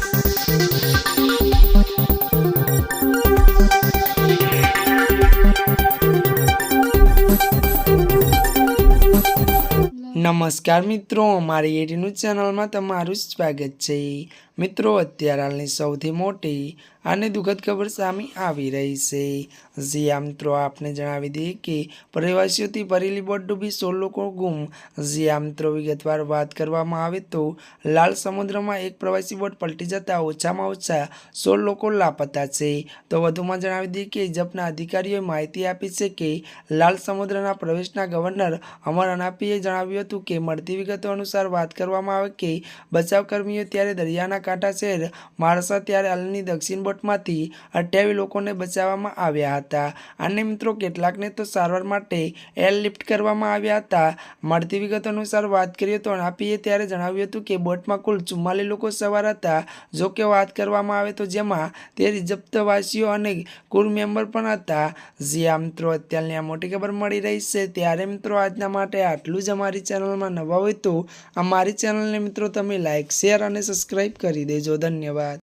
Thank નમસ્કાર મિત્રો, અમારી એટીનું ચેનલમાં તમારું સ્વાગત છે. મિત્રો, અત્યારે હાલની સૌથી મોટી અને દુઃખદ ખબર સામે આવી રહી છે. જ્યાં મિત્રો, આપને જણાવી દઈએ કે પ્રવાસીઓથી ભરેલી બોટ ડૂબી સોળ લોકો ગુમ. જ્યાં મિત્રો, વિગતવાર વાત કરવામાં આવે તો લાલ સમુદ્રમાં એક પ્રવાસી બોટ પલટી જતાં ઓછામાં ઓછા સોળ લોકો લાપતા છે. તો વધુમાં જણાવી દઈએ કે ઇજપના અધિકારીઓએ માહિતી આપી છે કે લાલ સમુદ્રના પ્રવેશના ગવર્નર અમર અનાપીએ જણાવ્યું હતું કે મળતી વિગતો અનુસાર વાત કરવામાં આવે કે બચાવકર્મીઓ ત્યારે દરિયાના કાંઠા શહેર માણસા ત્યારે હાલની દક્ષિણ બોટમાંથી અઠ્યાવીસ લોકોને બચાવવામાં આવ્યા હતા. અને મિત્રો કેટલાકને તો સારવાર માટે એરલિફ્ટ કરવામાં આવ્યા હતા. મળતી વિગતો અનુસાર વાત કરીએ તો અનાપીએ ત્યારે જણાવ્યું હતું કે બોટમાં કુલ ચુમ્માલીસ લોકો સવાર હતા. જો કે વાત કરવામાં આવે તો જેમાં તે ઇજપ્તવાસીઓ અને કુલ મેમ્બર પણ હતા. જ્યાં મિત્રો, અત્યારની આ મોટી ખબર મળી રહી છે. ત્યારે મિત્રો, આજના માટે આટલું જ અમારી ચેનલમાં નવા હોય તો અમારી ચેનલને મિત્રો તમે લાઇક શેર અને સબસ્ક્રાઈબ કરી દેજો. ધન્યવાદ.